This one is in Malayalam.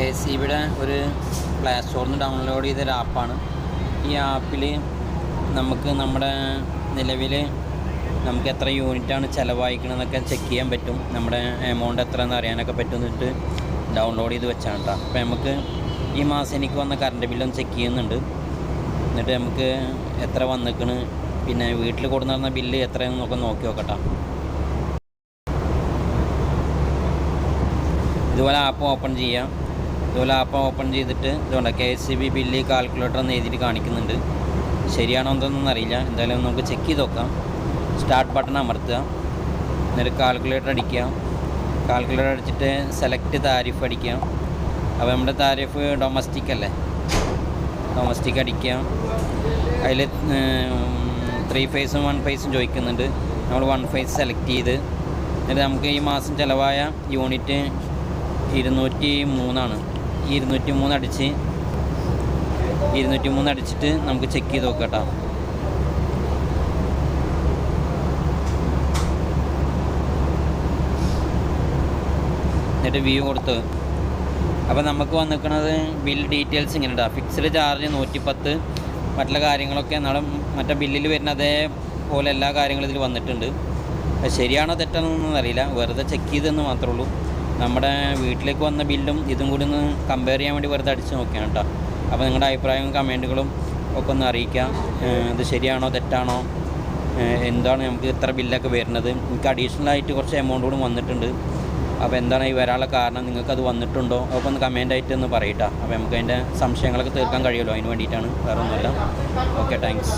എസ് സി ബിയുടെ ഒരു പ്ലേ സ്റ്റോറിൽ നിന്ന് ഡൗൺലോഡ് ചെയ്തൊരു ആപ്പാണ് ഈ ആപ്പിൽ നമുക്ക് നമ്മുടെ നിലവിൽ നമുക്ക് എത്ര യൂണിറ്റാണ് ചിലവായിക്കണമെന്നൊക്കെ ചെക്ക് ചെയ്യാൻ പറ്റും. നമ്മുടെ എമൗണ്ട് എത്രയെന്ന് അറിയാനൊക്കെ പറ്റുന്നിട്ട് ഡൗൺലോഡ് ചെയ്ത് വെച്ചാണ് കേട്ടോ അപ്പോൾ നമുക്ക് ഈ മാസം എനിക്ക് വന്ന കറണ്ട് ബില്ലൊന്ന് ചെക്ക് ചെയ്യുന്നുണ്ട്. എന്നിട്ട് നമുക്ക് എത്ര വന്നിക്കണ് പിന്നെ വീട്ടിൽ കൊടുന്നിരുന്ന ബില്ല് എത്രയെന്നൊക്കെ നോക്കി നോക്കട്ടെ ഇതുപോലെ ആപ്പ് ഓപ്പൺ ചെയ്യാം. ഇതുപോലെ ആപ്പ് ഓപ്പൺ ചെയ്തിട്ട് ഇതുകൊണ്ട് K S C B bill calculator എന്ന് എഴുതിയിട്ട് കാണിക്കുന്നുണ്ട്. ശരിയാണോ എന്തൊന്നും അറിയില്ല എന്തായാലും നമുക്ക് ചെക്ക് ചെയ്ത് നോക്കാം. സ്റ്റാർട്ട് ബട്ടൺ അമർത്തുക. എന്നിട്ട് കാൽക്കുലേറ്റർ അടിക്കാം കാൽക്കുലേറ്റർ അടിച്ചിട്ട് സെലക്ട് താരിഫ് അടിക്കാം അപ്പോൾ നമ്മുടെ താരിഫ് ഡൊമസ്റ്റിക് അല്ലേ? ഡൊമസ്റ്റിക് അടിക്കാം അതിൽ ത്രീ ഫേസും വൺ ഫേസും ചോദിക്കുന്നുണ്ട്. നമ്മൾ വൺ ഫേസ് സെലക്ട് ചെയ്ത്. എന്നിട്ട് നമുക്ക് ഈ മാസം ചിലവായ യൂണിറ്റ് ഇരുന്നൂറ്റി മൂന്നാണ്. ഇരുന്നൂറ്റി മൂന്ന് അടിച്ച് ഇരുന്നൂറ്റി മൂന്ന് അടിച്ചിട്ട് നമുക്ക് ചെക്ക് ചെയ്ത് നോക്കാം കേട്ടോ. എന്നിട്ട് വ്യൂ കൊടുത്ത്. അപ്പോൾ നമുക്ക് വന്നിരിക്കുന്നത് ബിൽ ഡീറ്റെയിൽസ് ഇങ്ങനെ ഉണ്ടാവും ഫിക്സ്ഡ് ചാർജ് നൂറ്റിപ്പത്ത്. മറ്റുള്ള കാര്യങ്ങളൊക്കെ നാളെ മറ്റേ ബില്ലിൽ വരുന്ന അതേപോലെ എല്ലാ കാര്യങ്ങളും ഇതിൽ വന്നിട്ടുണ്ട്. ശരിയാണോ തെറ്റാണോ എന്നൊന്നും അറിയില്ല. വെറുതെ ചെക്ക് ചെയ്തെന്ന് മാത്രമേ ഉള്ളൂ. നമ്മുടെ വീട്ടിലേക്ക് വന്ന ബില്ലും ഇതും കൂടി ഒന്ന് കമ്പയർ ചെയ്യാൻ വേണ്ടി വെറുതെ അടിച്ച് നോക്കിയാണ് കേട്ടോ. അപ്പോൾ നിങ്ങളുടെ അഭിപ്രായവും കമന്റുകളും ഒക്കെ ഒന്ന് അറിയിക്കാം ഇത് ശരിയാണോ തെറ്റാണോ? എന്താണ് നമുക്ക് ഇത്ര ബില്ലൊക്കെ വരുന്നത്? എനിക്ക് അഡീഷണൽ ആയിട്ട് കുറച്ച് എമൗണ്ട് കൂടി വന്നിട്ടുണ്ട്. അപ്പോൾ എന്താണ് ഈ വരാനുള്ള കാരണം? നിങ്ങൾക്ക് അത് വന്നിട്ടുണ്ടോ? അപ്പോൾ ഒന്ന് കമന്റ് ആയിട്ട് ഒന്ന് പറയട്ടോ അപ്പോൾ നമുക്ക് അതിന്റെ സംശയങ്ങളൊക്കെ തീർക്കാൻ കഴിയുമല്ലോ? അതിന് വേണ്ടിയിട്ടാണ്. വേറെ ഒന്നുമില്ല. Okay thanks